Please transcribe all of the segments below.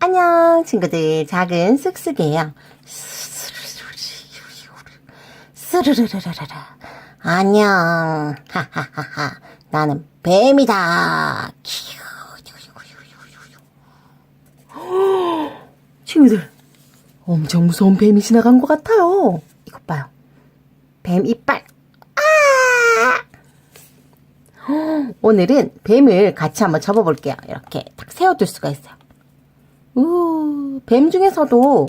안녕, 친구들. 작은 쓱쓱이에요. 스르르르르르. 안녕. 하하하하. 나는 뱀이다. 친구들, 엄청 무서운 뱀이 지나간 것 같아요. 이것 봐요. 뱀 이빨. 아! 오늘은 뱀을 같이 한번 접어볼게요. 이렇게 딱 세워둘 수가 있어요. 우, 뱀 중에서도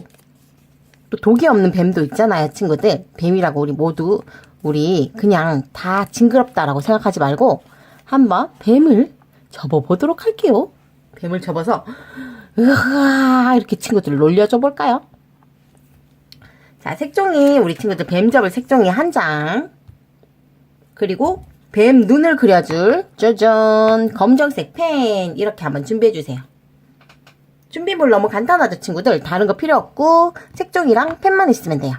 또 독이 없는 뱀도 있잖아요, 친구들. 뱀이라고 우리 모두 우리 그냥 다 징그럽다라고 생각하지 말고 한번 뱀을 접어보도록 할게요. 뱀을 접어서 으아 이렇게 친구들 놀려줘 볼까요? 자, 색종이 우리 친구들 뱀 접을 색종이 한 장. 그리고 뱀 눈을 그려줄 짜잔 검정색 펜 이렇게 한번 준비해 주세요. 준비물 너무 간단하죠, 친구들. 다른 거 필요 없고 색종이랑 펜만 있으면 돼요.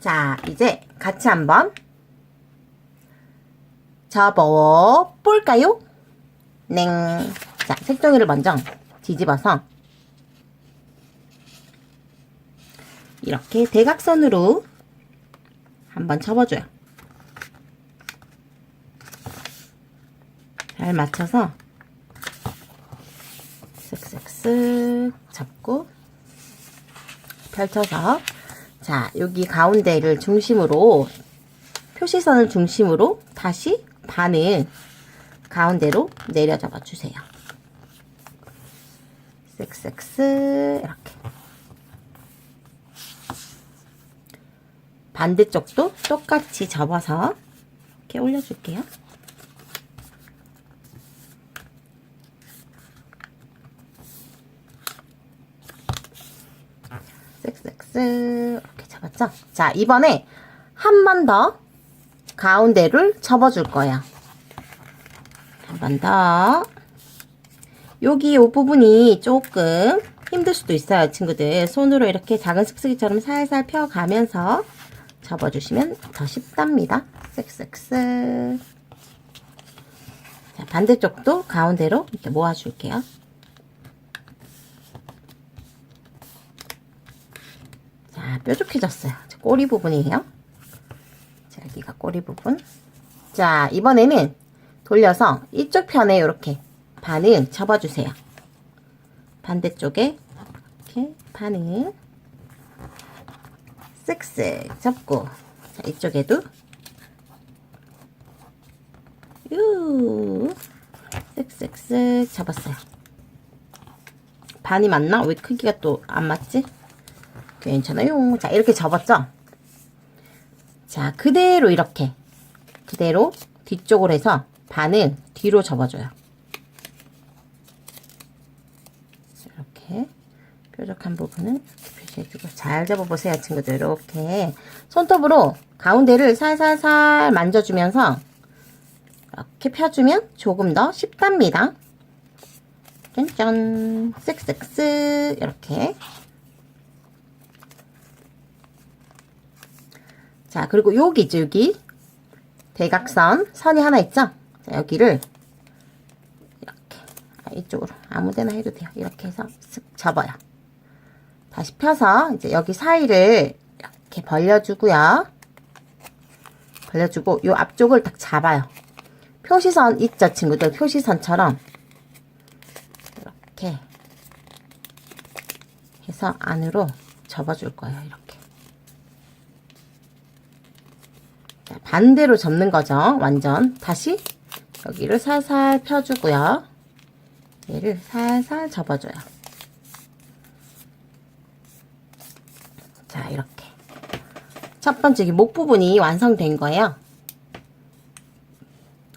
자, 이제 같이 한번 접어 볼까요? 냉. 자, 색종이를 먼저 뒤집어서 이렇게 대각선으로 한번 접어줘요. 잘 맞춰서 쓱쓱쓱 잡고 펼쳐서 자 여기 가운데를 중심으로 표시선을 중심으로 다시 반을 가운데로 내려 잡아 주세요. 쓱쓱쓱 이렇게 반대쪽도 똑같이 접어서 이렇게 올려줄게요. 쓱쓱쓱 이렇게 접었죠? 자 이번에 한 번 더 가운데를 접어줄 거예요. 한 번 더. 여기 이 부분이 조금 힘들 수도 있어요, 친구들. 손으로 이렇게 작은 쓱쓱이처럼 살살 펴가면서 접어주시면 더 쉽답니다. 쓱쓱쓱. 자, 반대쪽도 가운데로 이렇게 모아줄게요. 자, 뾰족해졌어요. 자, 꼬리 부분이에요. 자, 여기가 꼬리 부분. 자, 이번에는 돌려서 이쪽 편에 이렇게 반을 접어주세요. 반대쪽에 이렇게 반을 쓱쓱 접고 자, 이쪽에도 유 쓱쓱쓱 접었어요. 반이 맞나? 왜 크기가 또 안 맞지? 괜찮아요. 자, 이렇게 접었죠? 자, 그대로 이렇게 그대로 뒤쪽으로 해서 반을 뒤로 접어줘요. 이렇게 뾰족한 부분은 표시해주고 잘 접어보세요, 친구들. 이렇게 손톱으로 가운데를 살살살 만져주면서 이렇게 펴주면 조금 더 쉽답니다. 짠짠 쓱쓱쓱 이렇게 자, 그리고 여기 있죠, 여기. 대각선, 선이 하나 있죠? 자, 여기를, 이렇게. 아, 이쪽으로. 아무 데나 해도 돼요. 이렇게 해서 쓱 접어요. 다시 펴서, 이제 여기 사이를 이렇게 벌려주고요. 벌려주고, 요 앞쪽을 딱 잡아요. 표시선 있죠, 친구들? 표시선처럼. 이렇게. 해서 안으로 접어줄 거예요, 이렇게. 자, 반대로 접는 거죠. 완전. 다시 여기를 살살 펴주고요. 얘를 살살 접어줘요. 자, 이렇게. 첫 번째 목 부분이 완성된 거예요.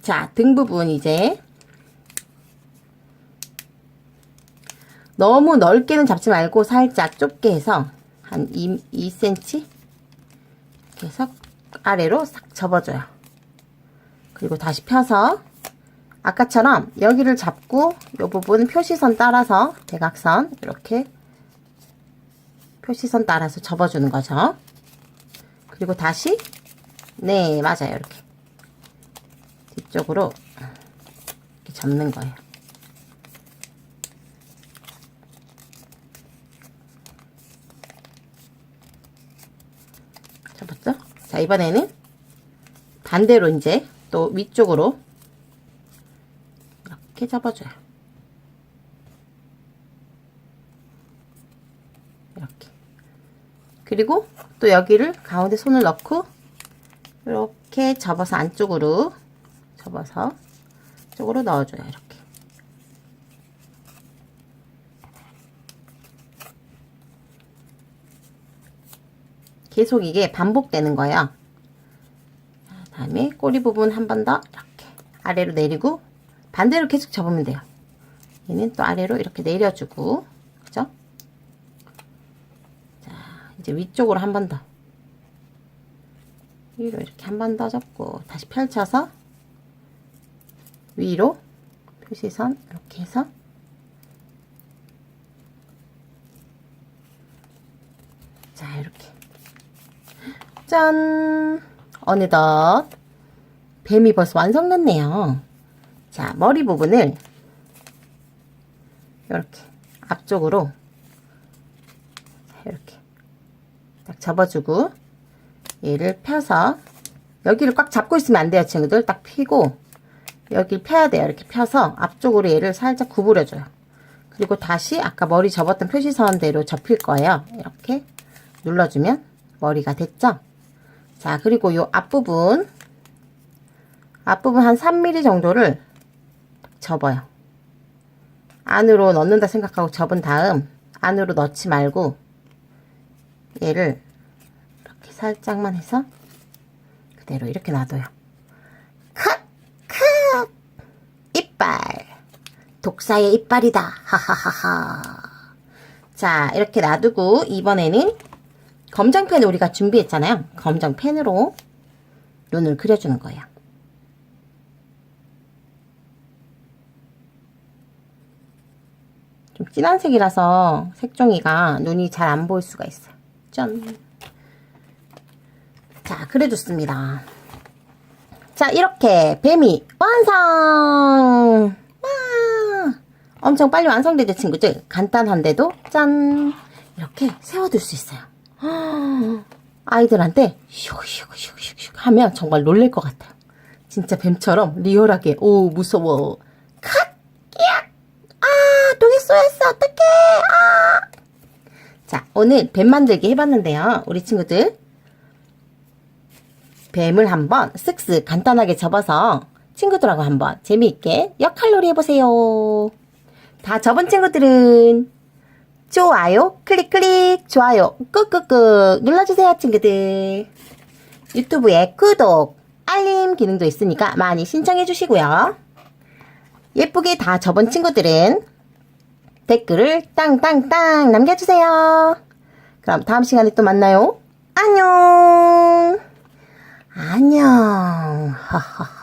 자, 등 부분 이제 너무 넓게는 잡지 말고 살짝 좁게 해서 한 2, 2cm 이렇게 해서 아래로 싹 접어줘요. 그리고 다시 펴서 아까처럼 여기를 잡고 이 부분 표시선 따라서 대각선 이렇게 표시선 따라서 접어주는 거죠. 그리고 다시 네 맞아요 이렇게 뒤쪽으로 이렇게 접는 거예요. 자, 이번에는 반대로 이제 또 위쪽으로 이렇게 접어줘요. 이렇게. 그리고 또 여기를 가운데 손을 넣고 이렇게 접어서 안쪽으로 접어서 쪽으로 넣어줘요. 이렇게. 계속 이게 반복되는 거예요. 자, 다음에 꼬리 부분 한 번 더 이렇게 아래로 내리고 반대로 계속 접으면 돼요. 얘는 또 아래로 이렇게 내려주고 그죠? 자 이제 위쪽으로 한 번 더. 위로 이렇게 한 번 더 접고 다시 펼쳐서 위로 표시선 이렇게 해서 자 이렇게 짠! 어느덧 뱀이 벌써 완성됐네요. 자 머리 부분을 이렇게 앞쪽으로 이렇게 딱 접어주고 얘를 펴서 여기를 꽉 잡고 있으면 안 돼요 친구들. 딱 피고 여기를 펴야 돼요. 이렇게 펴서 앞쪽으로 얘를 살짝 구부려줘요. 그리고 다시 아까 머리 접었던 표시선대로 접힐 거예요. 이렇게 눌러주면 머리가 됐죠 자 그리고 요 앞부분 앞부분 한 3mm 정도를 접어요 안으로 넣는다 생각하고 접은 다음 안으로 넣지 말고 얘를 이렇게 살짝만 해서 그대로 이렇게 놔둬요. 컷! 컷! 이빨! 독사의 이빨이다. 하하하하. 자, 이렇게 놔두고 이번에는 검정펜을 우리가 준비했잖아요. 검정펜으로 눈을 그려주는 거예요. 좀 진한 색이라서 색종이가 눈이 잘 안 보일 수가 있어요. 짠. 자, 그려줬습니다. 자, 이렇게 뱀이 완성! 와! 엄청 빨리 완성되죠, 친구들? 간단한데도 짠! 이렇게 세워둘 수 있어요. 아이들한테 슉슉슉슉슉 하면 정말 놀랄 것 같아요. 진짜 뱀처럼 리얼하게, 오, 무서워. 컷! 야! 아, 독이 쏘였어. 어떡해! 아! 자, 오늘 뱀 만들기 해봤는데요. 우리 친구들. 뱀을 한번 쓱쓱 간단하게 접어서 친구들하고 한번 재미있게 역할놀이 해보세요. 다 접은 친구들은 좋아요 클릭 클릭 좋아요 꾹꾹꾹 눌러주세요 친구들. 유튜브에 구독 알림 기능도 있으니까 많이 신청해 주시고요. 예쁘게 다 접은 친구들은 댓글을 땅땅땅 남겨주세요. 그럼 다음 시간에 또 만나요. 안녕! 안녕!